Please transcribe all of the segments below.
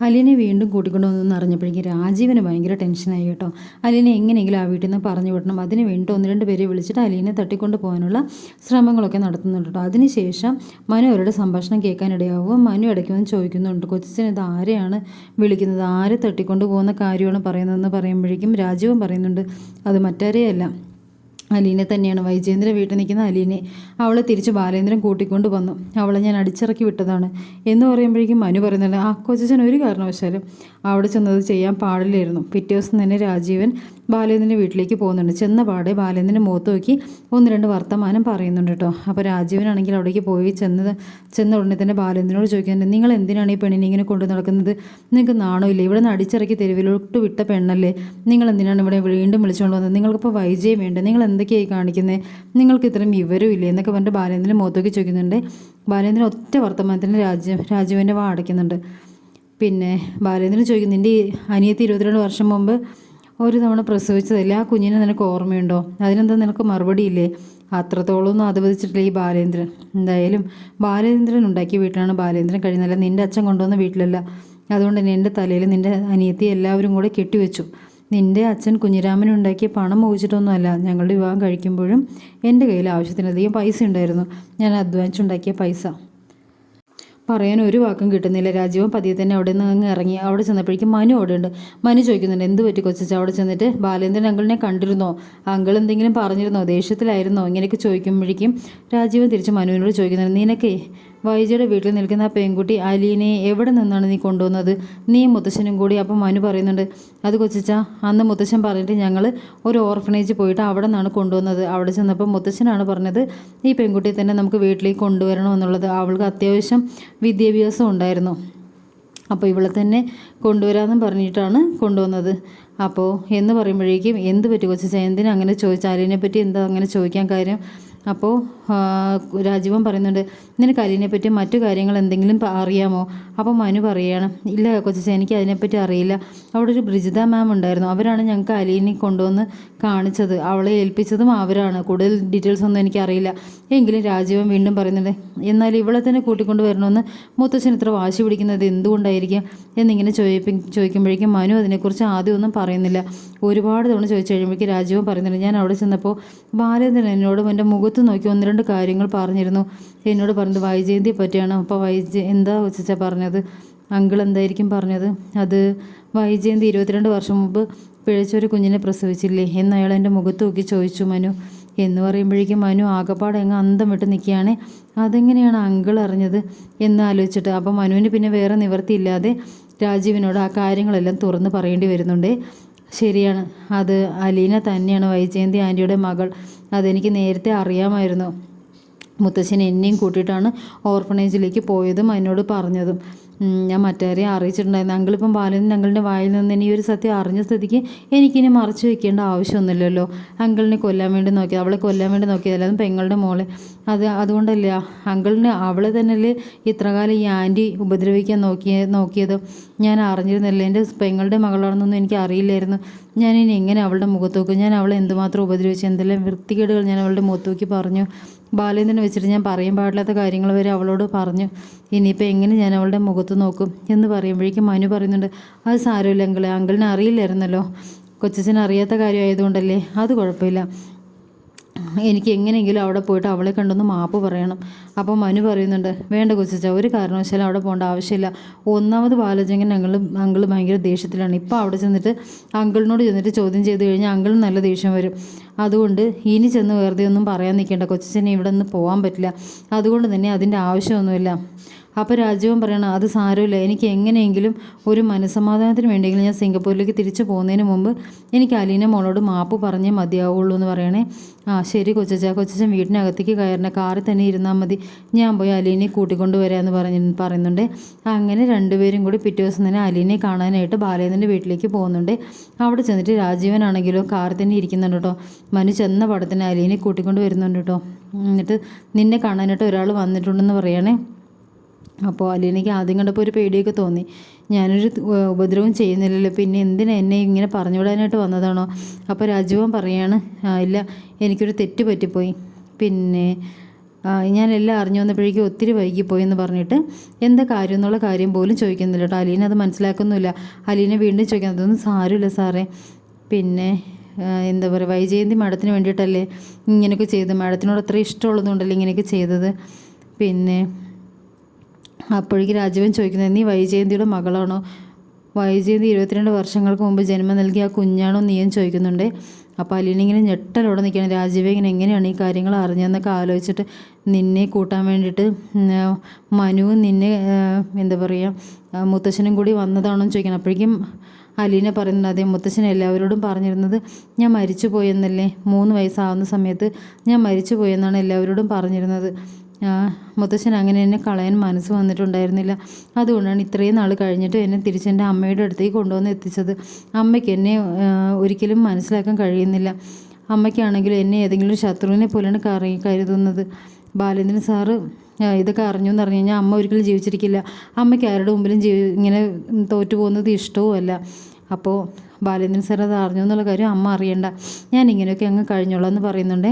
അലീനെ വീണ്ടും കൂട്ടിക്കൊണ്ടു വന്നെന്ന് അറിഞ്ഞപ്പോഴേക്കും രാജീവിന് ഭയങ്കര ടെൻഷനായി കേട്ടോ. അലീനെ എങ്ങനെയെങ്കിലും ആ വീട്ടിൽ നിന്ന് പറഞ്ഞു വിടണം. അതിന് വേണ്ടി ഒന്ന് രണ്ട് പേരെ വിളിച്ചിട്ട് അലീനെ തട്ടിക്കൊണ്ട് പോകാനുള്ള ശ്രമങ്ങളൊക്കെ നടത്തുന്നുണ്ട് കേട്ടോ. അതിനുശേഷം മനു അവരുടെ സംഭാഷണം കേൾക്കാനിടയാവും മനു ഇടയ്ക്ക് വന്ന് ചോദിക്കുന്നുണ്ട് കൊച്ചിന് ഇത് ആരെയാണ് വിളിക്കുന്നത്? ആരെ തട്ടിക്കൊണ്ട് പോകുന്ന കാര്യമാണ് പറയുന്നതെന്ന് പറയുമ്പോഴേക്കും രാജീവും പറയുന്നുണ്ട് അത് മറ്റാരെയല്ല. അലീനെ തന്നെയാണ്. വൈജേന്ദ്ര വീട്ടിൽ നിൽക്കുന്ന അലീനെ അവളെ തിരിച്ച് ബാലേന്ദ്രൻ കൂട്ടിക്കൊണ്ട് വന്നു. അവളെ ഞാൻ അടിച്ചിറക്കി വിട്ടതാണ് എന്ന് പറയുമ്പോഴേക്കും മനു പറയുന്നുണ്ട് ആ കൊച്ചൻ ഒരു കാരണവശാലും അവിടെ ചെന്നത് ചെയ്യാൻ പാടില്ലായിരുന്നു. പിറ്റേ ദിവസം തന്നെ രാജീവൻ ബാലേന്ദ്രന്റെ വീട്ടിലേക്ക് പോകുന്നുണ്ട്. ചെന്ന പാടെ ബാലേന്ദ്രന്റെ മുഖത്ത് നോക്കി ഒന്ന് രണ്ട് വർത്തമാനം പറയുന്നുണ്ട് കേട്ടോ. അപ്പോൾ രാജീവനാണെങ്കിൽ അവിടേക്ക് പോയി ചെന്നത് ചെന്ന ഉടനെ തന്നെ ബാലേന്ദ്രനോട് ചോദിക്കുന്നുണ്ട് നിങ്ങൾ എന്തിനാണ് ഈ പെണ്ണിനെ ഇങ്ങനെ കൊണ്ടു നടക്കുന്നത്? നിങ്ങൾക്ക് നാണോ ഇല്ലേ? ഇവിടെ നിന്ന് അടിച്ചിറക്കി തെരുവിലോട്ട് വിട്ട പെണ്ണല്ലേ? നിങ്ങൾ എന്തിനാണ് ഇവിടെ വീണ്ടും വിളിച്ചുകൊണ്ട് വന്നത്? നിങ്ങൾക്കിപ്പോൾ വൈജയം വേണ്ട? നിങ്ങൾ എന്തൊക്കെയായി കാണിക്കുന്നത് നിങ്ങൾക്ക് ഇത്രയും വിവരം ഇല്ലേ? എന്നൊക്കെ പറഞ്ഞിട്ട് ബാലേന്ദ്രൻ മുഖത്തേക്ക് ചോദിക്കുന്നുണ്ട്. ബാലേന്ദ്രൻ ഒറ്റ വർത്തമാനത്തിന് രാജ രാജീവന്റെ വാ അടയ്ക്കുന്നുണ്ട്. പിന്നെ ബാലേന്ദ്രൻ ചോദിക്കുന്നു നിന്റെ അനിയത്തി ഇരുപത്തിരണ്ട് വർഷം മുമ്പ് ഒരു തവണ പ്രസവിച്ചതല്ലേ? ആ കുഞ്ഞിനെ നിനക്ക് ഓർമ്മയുണ്ടോ? അതിനെന്താ നിനക്ക് മറുപടിയില്ലേ? അത്രത്തോളമൊന്നും അതുപതിച്ചിട്ടില്ല ഈ ബാലേന്ദ്രൻ. എന്തായാലും ബാലേന്ദ്രൻ ഉണ്ടാക്കിയ വീട്ടിലാണ് ബാലേന്ദ്രൻ കഴിയുന്നില്ല നിന്റെ അച്ഛൻ കൊണ്ടുവന്ന വീട്ടിലല്ല. അതുകൊണ്ട് തന്നെ എന്റെ തലയിൽ നിന്റെ അനിയത്തി എല്ലാവരും കൂടെ കെട്ടിവെച്ചു. നിന്റെ അച്ഛൻ കുഞ്ഞിരാമൻ ഉണ്ടാക്കിയ പണം മോഹിച്ചിട്ടൊന്നുമല്ല. ഞങ്ങളുടെ വിവാഹം കഴിക്കുമ്പോഴും എന്റെ കയ്യിൽ ആവശ്യത്തിനധികം പൈസ ഉണ്ടായിരുന്നു. ഞാൻ അധ്വാനിച്ചുണ്ടാക്കിയ പൈസ. പറയാൻ ഒരു വാക്കും കിട്ടുന്നില്ല. രാജീവൻ പതിയെ തന്നെ അവിടെ നിന്ന് അങ്ങ് ഇറങ്ങി. അവിടെ ചെന്നപ്പോഴേക്കും മനു അവിടെ ഉണ്ട്. മനു ചോദിക്കുന്നുണ്ട് എന്ത് പറ്റി കൊച്ചിച്ച്? അവിടെ ചെന്നിട്ട് ബാലേന്ദ്രൻ അങ്കിളിനെ കണ്ടിരുന്നോ? അങ്കിൾ എന്തെങ്കിലും പറഞ്ഞിരുന്നോ? ദേഷ്യത്തിലായിരുന്നോ? ഇങ്ങനെയൊക്കെ ചോദിക്കുമ്പോഴേക്കും രാജീവൻ തിരിച്ച് മനുവിനോട് ചോദിക്കുന്നുണ്ട് നിനക്കേ വൈജയുടെ വീട്ടിൽ നിൽക്കുന്ന ആ പെൺകുട്ടി അലീനെ എവിടെ നിന്നാണ് നീ കൊണ്ടുവന്നത്? നീ മുത്തശ്ശനും കൂടി. അപ്പം മനു പറയുന്നുണ്ട് അത് കൊച്ചിച്ച അന്ന് മുത്തശ്ശൻ പറഞ്ഞിട്ട് ഞങ്ങൾ ഒരു ഓർഫനേജ് പോയിട്ട് അവിടെ നിന്നാണ് കൊണ്ടുവന്നത്. അവിടെ ചെന്നപ്പോൾ മുത്തശ്ശനാണ് പറഞ്ഞത് ഈ പെൺകുട്ടിയെ തന്നെ നമുക്ക് വീട്ടിലേക്ക് കൊണ്ടുവരണമെന്നുള്ളത്. അവൾക്ക് അത്യാവശ്യം വിദ്യാഭ്യാസം ഉണ്ടായിരുന്നു. അപ്പോൾ ഇവളെ തന്നെ കൊണ്ടുവരാമെന്നും പറഞ്ഞിട്ടാണ് കൊണ്ടുവന്നത്. അപ്പോൾ എന്ന് പറയുമ്പോഴേക്കും എന്ത് പറ്റി കൊച്ചു എന്തിനാ അങ്ങനെ ചോദിച്ചാൽ അലീനെ പറ്റി എന്താ അങ്ങനെ ചോദിക്കാൻ കാര്യം? അപ്പോൾ രാജീവൻ പറയുന്നുണ്ട് നിനക്ക് അലീനെ പറ്റി മറ്റു കാര്യങ്ങൾ എന്തെങ്കിലും അറിയാമോ? അപ്പോൾ മനു പറയുകയാണ് ഇല്ല കൊച്ചു എനിക്ക് അതിനെപ്പറ്റി അറിയില്ല. അവിടെ ഒരു ബ്രിജിത മാം ഉണ്ടായിരുന്നു. അവരാണ് ഞങ്ങൾക്ക് അലീനെ കൊണ്ടുവന്ന് കാണിച്ചത്. അവളെ ഏൽപ്പിച്ചതും അവരാണ്. കൂടുതൽ ഡീറ്റെയിൽസ് ഒന്നും എനിക്കറിയില്ല എങ്കിലും രാജീവൻ വീണ്ടും പറയുന്നുണ്ട് എന്നാൽ ഇവളെ തന്നെ കൂട്ടിക്കൊണ്ട് വരണമെന്ന് മുത്തച്ഛൻ ഇത്ര വാശി പിടിക്കുന്നത് എന്തുകൊണ്ടായിരിക്കും? എന്നിങ്ങനെ ചോദിപ്പി ചോദിക്കുമ്പോഴേക്കും മനു അതിനെക്കുറിച്ച് ആദ്യം ഒന്നും പറയുന്നില്ല. ഒരുപാട് തവണ ചോദിച്ചു കഴിയുമ്പോഴേക്കും രാജീവൻ പറയുന്നുണ്ട് ഞാൻ അവിടെ ചെന്നപ്പോൾ ബാലേന്ദ്രൻ എന്നോടും എന്റെ മുഖത്ത് നോക്കി ഒന്ന് രണ്ട് കാര്യങ്ങൾ പറഞ്ഞിരുന്നു. എന്നോട് പറഞ്ഞത് വൈജയന്തിയെ പറ്റിയാണ്? അപ്പോൾ വൈജ എന്താ വെച്ചാ പറഞ്ഞത്? അങ്കിൾ എന്തായിരിക്കും പറഞ്ഞത്? അത് വൈജയന്തി ഇരുപത്തിരണ്ട് വർഷം മുമ്പ് പിഴച്ചൊരു കുഞ്ഞിനെ പ്രസവിച്ചില്ലേ? എന്ന് അയാൾ എന്റെ മുഖത്ത് നോക്കി ചോദിച്ചു മനു. എന്ന് പറയുമ്പോഴേക്കും മനു ആകപ്പാടെ അങ്ങ് അന്തം വിട്ട് നിൽക്കുകയാണ്. അതെങ്ങനെയാണ് അങ്കിൾ അറിഞ്ഞത്? എന്ന് ആലോചിച്ചിട്ട് അപ്പോൾ മനുവിന് പിന്നെ വേറെ നിവർത്തിയില്ലാതെ രാജീവിനോട് ആ കാര്യങ്ങളെല്ലാം തുറന്ന് പറയേണ്ടി വരുന്നുണ്ട്. ശരിയാണ്. അത് അലീന തന്നെയാണ് വൈജയന്തി ആന്റിയുടെ മകൾ. അതെനിക്ക് നേരത്തെ അറിയാമായിരുന്നു. മുത്തശ്ശൻ എന്നെയും കൂട്ടിയിട്ടാണ് ഓർഫണേജിലേക്ക് പോയതും എന്നോട് പറഞ്ഞതും. ഞാൻ മറ്റാരെയും അറിയിച്ചിട്ടുണ്ടായിരുന്നു അങ്കിളിപ്പം ബാലൻ അങ്കിളിന്റെ വായിൽ നിന്ന് ഇനി ഒരു സത്യം അറിഞ്ഞ സ്ഥിതിക്ക് എനിക്കിനി മറച്ചു വെക്കേണ്ട ആവശ്യമൊന്നുമില്ലല്ലോ. അങ്കിളിനെ കൊല്ലാൻ വേണ്ടി നോക്കിയത് അവളെ കൊല്ലാൻ വേണ്ടി നോക്കിയതല്ല അതും പെങ്ങളുടെ മോളെ. അത് അതുകൊണ്ടല്ല അങ്കിളിനെ അവളെ തന്നെയല്ലേ ഇത്രകാലം ഈ ആന്റി ഉപദ്രവിക്കാൻ നോക്കിയ നോക്കിയത്? ഞാൻ അറിഞ്ഞിരുന്നില്ല. എന്റെ പെങ്ങളുടെ മകളാണെന്നൊന്നും എനിക്ക് അറിയില്ലായിരുന്നു. ഞാൻ ഇനി എങ്ങനെ അവളുടെ മുഖത്ത് നോക്കും? ഞാൻ അവളെ എന്തുമാത്രം ഉപദ്രവിച്ചു? എന്തെല്ലാം വൃത്തികേടുകൾ ഞാൻ അവളുടെ മുഖത്ത് നോക്കി പറഞ്ഞു? ബാലേന്ദ്രനെ വെച്ചിട്ട് ഞാൻ പറയാൻ പാടില്ലാത്ത കാര്യങ്ങൾ വരെ അവളോട് പറഞ്ഞു. ഇനിയിപ്പോൾ എങ്ങനെ ഞാൻ അവളുടെ മുഖത്ത് നോക്കും എന്ന് പറയുമ്പോഴേക്കും മനു പറയുന്നുണ്ട് അത് സാരമില്ല അങ്കിളെ അങ്കിളിനെ അറിയില്ലായിരുന്നല്ലോ. കൊച്ചച്ഛൻ അറിയാത്ത കാര്യമായതുകൊണ്ടല്ലേ? അത് കുഴപ്പമില്ല. എനിക്ക് എങ്ങനെയെങ്കിലും അവിടെ പോയിട്ട് അവളെ കണ്ടൊന്ന് മാപ്പ് പറയണം. അപ്പോൾ മനു പറയുന്നുണ്ട് വേണ്ട കൊച്ചിച്ച ഒരു കാരണവശാലും അവിടെ പോകേണ്ട ആവശ്യമില്ല. ഒന്നാമത് ബാലചങ്കൻ അങ്കിൾ അങ്കിൾ ഭയങ്കര ദേഷ്യത്തിലാണ്. ഇപ്പോൾ അവിടെ ചെന്നിട്ട് അങ്കിളിനോട് ചെന്നിട്ട് ചോദ്യം ചെയ്ത് കഴിഞ്ഞാൽ അങ്കിളും നല്ല ദേഷ്യം വരും. അതുകൊണ്ട് ഇനി ചെന്ന് വെറുതെ ഒന്നും പറയാൻ നിൽക്കേണ്ട. കൊച്ചിച്ചനെ ഇവിടെ നിന്ന് പോകാൻ പറ്റില്ല. അതുകൊണ്ട് തന്നെ അതിന്റെ ആവശ്യമൊന്നുമില്ല. അപ്പോൾ രാജീവൻ പറയണം അത് സാരമില്ല. എനിക്ക് എങ്ങനെയെങ്കിലും ഒരു മനസ്സമാധാനത്തിന് വേണ്ടിയെങ്കിലും ഞാൻ സിംഗപ്പൂരിലേക്ക് തിരിച്ചു പോകുന്നതിന് മുമ്പ് എനിക്ക് അലീന മോളോട് മാപ്പ് പറഞ്ഞേ മതിയാവുള്ളൂ എന്ന് പറയണേ. ആ ശരി കൊച്ചച്ച. കൊച്ചച്ചൻ വീടിനകത്തേക്ക് കയറണ. കാറിൽ തന്നെ ഇരുന്നാൽ മതി. ഞാൻ പോയി അലീനെ കൂട്ടിക്കൊണ്ട് വരാമെന്ന് പറഞ്ഞ് പറയുന്നുണ്ട്. അങ്ങനെ രണ്ടുപേരും കൂടി പിറ്റേ ദിവസം തന്നെ അലീനെ കാണാനായിട്ട് ബാലേന്ദ്രന്റെ വീട്ടിലേക്ക് പോകുന്നുണ്ട്. അവിടെ ചെന്നിട്ട് രാജീവനാണെങ്കിലോ കാറിൽ തന്നെ ഇരിക്കുന്നുണ്ട് കേട്ടോ. മനു ചെന്ന പടത്തിന് അലീനെ കൂട്ടിക്കൊണ്ട് വരുന്നുണ്ട് കേട്ടോ. എന്നിട്ട് നിന്നെ കാണാനായിട്ട് ഒരാൾ വന്നിട്ടുണ്ടെന്ന് പറയണേ. അപ്പോൾ അലീനയ്ക്ക് ആദ്യം കണ്ടപ്പോൾ ഒരു പേടിയൊക്കെ തോന്നി. ഞാനൊരു ഉപദ്രവം ചെയ്യുന്നില്ലല്ലോ. പിന്നെ എന്തിനാ എന്നെ ഇങ്ങനെ പറഞ്ഞു വിടാനായിട്ട് വന്നതാണോ? അപ്പോൾ രാജീവൻ പറയാണ് "ആ, ഇല്ല എനിക്കൊരു തെറ്റ് പറ്റിപ്പോയി. പിന്നെ ഞാൻ എല്ലാം അറിഞ്ഞു വന്നപ്പോഴേക്കും ഒത്തിരി വൈകിപ്പോയി എന്ന് പറഞ്ഞിട്ട് എന്താ കാര്യം എന്നുള്ള കാര്യം പോലും ചോദിക്കുന്നില്ല കേട്ടോ. അലീന അത് മനസ്സിലാക്കുന്നില്ല അലീനെ വീണ്ടും ചോദിക്കുന്നത് അതൊന്നും സാരമില്ല സാറേ. പിന്നെ എന്താ പറയുക വൈജയന്തി മാഡത്തിന് വേണ്ടിയിട്ടല്ലേ ഇങ്ങനെയൊക്കെ ചെയ്തത്? മാഡത്തിനോട് അത്ര ഇഷ്ടമുള്ളതുകൊണ്ടല്ലേ ഇങ്ങനെയൊക്കെ ചെയ്തത്? പിന്നെ അപ്പോഴേക്ക് രാജീവൻ ചോദിക്കുന്നത് നീ വൈജയന്തിയുടെ മകളാണോ? വൈജയന്തി ഇരുപത്തിരണ്ട് വർഷങ്ങൾക്ക് മുമ്പ് ജന്മം നൽകിയ ആ കുഞ്ഞാണോ നീയും ചോദിക്കുന്നുണ്ട്. അപ്പോൾ അലീനിങ്ങനെ ഞെട്ടലോടെ നിൽക്കണം ഇങ്ങനെ എങ്ങനെയാണ് ഈ കാര്യങ്ങൾ അറിഞ്ഞതെന്നൊക്കെ ആലോചിച്ചിട്ട് നിന്നെ കൂട്ടാൻ വേണ്ടിയിട്ട് മനു മനുവും നിന്നെ എന്താ പറയുക മുത്തശ്ശനും കൂടി വന്നതാണോ എന്ന് ചോദിക്കണം അപ്പോഴേക്കും അലീന പറയുന്നുണ്ട് അതേ മുത്തശ്ശൻ എല്ലാവരോടും പറഞ്ഞിരുന്നത് ഞാൻ മരിച്ചു പോയെന്നല്ലേ മൂന്ന് വയസ്സാവുന്ന സമയത്ത് ഞാൻ മരിച്ചു പോയെന്നാണ് എല്ലാവരോടും പറഞ്ഞിരുന്നത്. മുത്തശ്ശൻ അങ്ങനെ എന്നെ കളയാൻ മനസ്സ് വന്നിട്ടുണ്ടായിരുന്നില്ല. അതുകൊണ്ടാണ് ഇത്രയും നാൾ കഴിഞ്ഞിട്ട് എന്നെ തിരിച്ച് എന്റെ അമ്മയുടെ അടുത്തേക്ക് കൊണ്ടുവന്ന് എത്തിച്ചത്. അമ്മയ്ക്ക് എന്നെ ഒരിക്കലും മനസ്സിലാക്കാൻ കഴിയുന്നില്ല. അമ്മയ്ക്കാണെങ്കിലും എന്നെ ഏതെങ്കിലും ശത്രുവിനെ പോലെയാണ് കറി കരുതുന്നത്. ബാലേന്ദ്രൻ സാറ് ഇതൊക്കെ അറിഞ്ഞു എന്ന് പറഞ്ഞു കഴിഞ്ഞാൽ അമ്മ ഒരിക്കലും ജീവിച്ചിരിക്കില്ല. അമ്മയ്ക്ക് ആരുടെ മുമ്പിലും ജീവി ഇങ്ങനെ തോറ്റു പോകുന്നത് ഇഷ്ടവും അല്ല. അപ്പോൾ ബാലേന്ദ്രൻ സാർ അത് അറിഞ്ഞു എന്നുള്ള കാര്യം അമ്മ അറിയണ്ട. ഞാൻ ഇങ്ങനെയൊക്കെ അങ്ങ് കഴിഞ്ഞോളാം എന്ന് പറയുന്നുണ്ട്.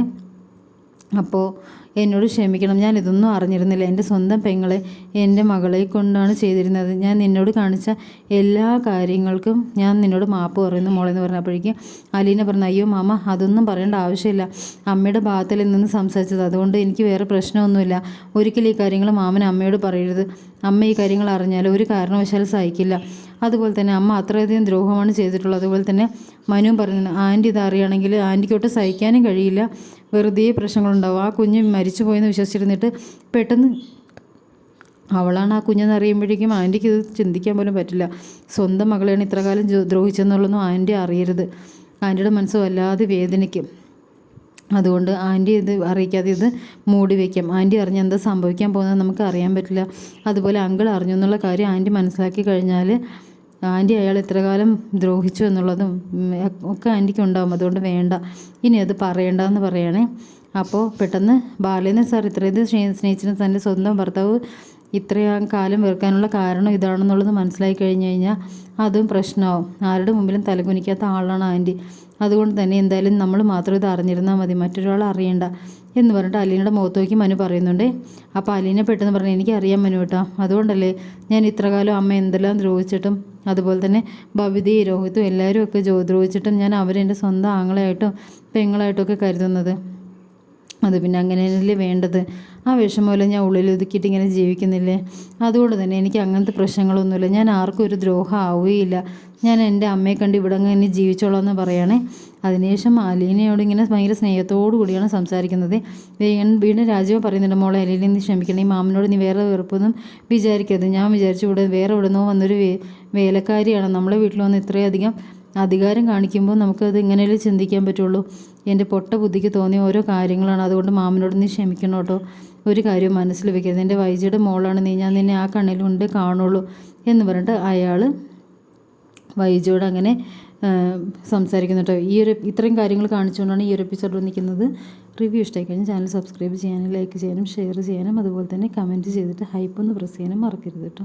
അപ്പോൾ എന്നോട് ക്ഷമിക്കണം. ഞാൻ ഇതൊന്നും അറിഞ്ഞിരുന്നില്ല. എന്റെ സ്വന്തം പെങ്ങളെ എന്റെ മകളെ കൊണ്ടാണ് ചെയ്തിരുന്നത്. ഞാൻ നിന്നോട് കാണിച്ച എല്ലാ കാര്യങ്ങൾക്കും ഞാൻ നിന്നോട് മാപ്പ് പറയുന്നു മോളെന്ന് പറഞ്ഞപ്പോഴേക്കും അലീന പറഞ്ഞു അയ്യോ മാമ അതൊന്നും പറയേണ്ട ആവശ്യമില്ല. അമ്മയുടെ ഭാഗത്തിൽ നിന്ന് സംസാരിച്ചത്. അതുകൊണ്ട് എനിക്ക് വേറെ പ്രശ്നമൊന്നുമില്ല. ഒരിക്കലും ഈ കാര്യങ്ങൾ മാമൻ അമ്മയോട് പറയരുത്. അമ്മ ഈ കാര്യങ്ങൾ അറിഞ്ഞാൽ ഒരു കാരണവശാലും സഹിക്കില്ല. അതുപോലെ തന്നെ അമ്മ അത്രയധികം ദ്രോഹമാണ് ചെയ്തിട്ടുള്ളത്. അതുപോലെ തന്നെ മനു പറഞ്ഞു ആന്റി ഇത് അറിയുകയാണെങ്കിൽ ആന്റിക്കോട്ട് സഹിക്കാനും കഴിയില്ല. വെറുതെ പ്രശ്നങ്ങളുണ്ടാവും. ആ കുഞ്ഞ് മരിച്ചു പോയെന്ന് വിശ്വസിച്ചിരുന്നിട്ട് പെട്ടെന്ന് അവളാണ് ആ കുഞ്ഞെന്ന് അറിയുമ്പോഴേക്കും ആന്റിക്ക് ഇത് ചിന്തിക്കാൻ പോലും പറ്റില്ല. സ്വന്തം മകളെയാണ് ഇത്രകാലം ദ്രോഹിച്ചെന്നുള്ളതൊന്നും ആന്റി അറിയരുത്. ആന്റിയുടെ മനസ്സ് വല്ലാതെ വേദനിക്കും. അതുകൊണ്ട് ആന്റി ഇത് അറിയിക്കാതെ ഇത് മൂടി വയ്ക്കാം ആന്റി അറിഞ്ഞ് എന്താ സംഭവിക്കാൻ പോകുന്നത് നമുക്ക് അറിയാൻ പറ്റില്ല. അതുപോലെ അങ്കിൾ അറിഞ്ഞു എന്നുള്ള കാര്യം ആന്റി മനസ്സിലാക്കി കഴിഞ്ഞാൽ ആന്റി അയാൾ ഇത്ര കാലം ദ്രോഹിച്ചു എന്നുള്ളതും ഒക്കെ ആന്റിക്ക് ഉണ്ടാവും. അതുകൊണ്ട് വേണ്ട. ഇനി അത് പറയണ്ട എന്ന് പറയണേ. അപ്പോൾ പെട്ടെന്ന് ബാലേന്ദ്രൻ സാർ ഇത്രയും സ്നേഹ സ്നേഹിച്ചിരുന്ന തന്റെ സ്വന്തം ഭർത്താവ് ഇത്രയും കാലം വെറുക്കാനുള്ള കാരണം ഇതാണെന്നുള്ളത് മനസ്സിലായി കഴിഞ്ഞു കഴിഞ്ഞാൽ അതും പ്രശ്നമാവും. ആരുടെ മുമ്പിലും തലകുനിക്കാത്ത ആളാണ് ആന്റി. അതുകൊണ്ട് തന്നെ എന്തായാലും നമ്മൾ മാത്രം ഇത് അറിഞ്ഞിരുന്നാൽ മതി. മറ്റൊരാൾ അറിയണ്ട. എന്ന് പറഞ്ഞിട്ട് അലീനയുടെ മുഖത്ത് നോക്കി മനു പറയുന്നുണ്ട്. അപ്പോൾ അലീന പെട്ടെന്ന് പറഞ്ഞു എനിക്ക് അറിയാം മനു കേട്ടോ. അതുകൊണ്ടല്ലേ ഞാൻ ഇത്രകാലം അമ്മ എന്തെല്ലാം ദ്രോഹിച്ചിട്ടും അതുപോലെ തന്നെ ഭവിതയും രോഹിത്തും എല്ലാവരും ഒക്കെ ദ്രോഹിച്ചിട്ടും ഞാൻ അവരെന്റെ സ്വന്തം ആങ്ങളായിട്ടും പെങ്ങളായിട്ടും ഒക്കെ കരുതുന്നത്. അത് പിന്നെ അങ്ങനെയല്ലേ വേണ്ടത്? ആ വിഷമമല്ല ഞാൻ ഉള്ളിൽ ഒതുക്കിയിട്ട് ഇങ്ങനെ ജീവിക്കുന്നില്ലേ? അതുകൊണ്ട് തന്നെ എനിക്ക് അങ്ങനത്തെ പ്രശ്നങ്ങളൊന്നുമില്ല. ഞാൻ ആർക്കും ഒരു ദ്രോഹം ആവുകയില്ല. ഞാൻ എന്റെ അമ്മയെ കണ്ട് ഇവിടെ അങ്ങ് ഇനി ജീവിച്ചോളാം എന്ന് പറയണേ. അതിനുശേഷം അലീനയോട് ഇങ്ങനെ ഭയങ്കര സ്നേഹത്തോടു കൂടിയാണ് സംസാരിക്കുന്നത്. വീണ്ടും രാജീവ് പറയുന്നുണ്ട് മോളെ അലീനെ നീ ക്ഷമിക്കണം. ഈ മാമനോട് നീ വേറെ വെറുപ്പൊന്നും വിചാരിക്കരുത്. ഞാൻ വിചാരിച്ചു ഇവിടെ വേറെ ഇവിടെ നിന്നോ വന്നൊരു വേലക്കാരിയാണ്. നമ്മളെ വീട്ടിൽ വന്ന് ഇത്രയധികം അധികാരം കാണിക്കുമ്പോൾ നമുക്കത് ഇങ്ങനെയല്ലേ ചിന്തിക്കാൻ പറ്റുള്ളൂ? എന്റെ പൊട്ട ബുദ്ധിക്ക് തോന്നിയ ഓരോ കാര്യങ്ങളാണ്. അതുകൊണ്ട് മാമനോട് നീ ക്ഷമിക്കണം കേട്ടോ. ഒരു കാര്യം മനസ്സിൽ വെക്കരുത്. എന്റെ വൈജിയുടെ മോളാണ്. നീ ഞാൻ നിന്നെ ആ കണ്ണിലുണ്ട് കാണുള്ളൂ എന്ന് പറഞ്ഞിട്ട് അയാൾ വൈജിയോട് അങ്ങനെ ആ, സംസാരിക്കുന്നു കേട്ടോ. ഈ ഒരു ഇത്രയും കാര്യങ്ങൾ കാണിച്ചുകൊണ്ടാണ് ഈ ഒരു എപ്പിസോഡ് വന്നിരിക്കുന്നത് റിവ്യൂ ഇഷ്ടമായി കഴിഞ്ഞാൽ ചാനൽ സബ്സ്ക്രൈബ് ചെയ്യാനും ലൈക്ക് ചെയ്യാനും ഷെയർ ചെയ്യാനും അതുപോലെ തന്നെ കമന്റ് ചെയ്തിട്ട് ഹൈപ്പ് ഒന്ന് പ്രസ് ചെയ്യാനും മറക്കരുത് കേട്ടോ.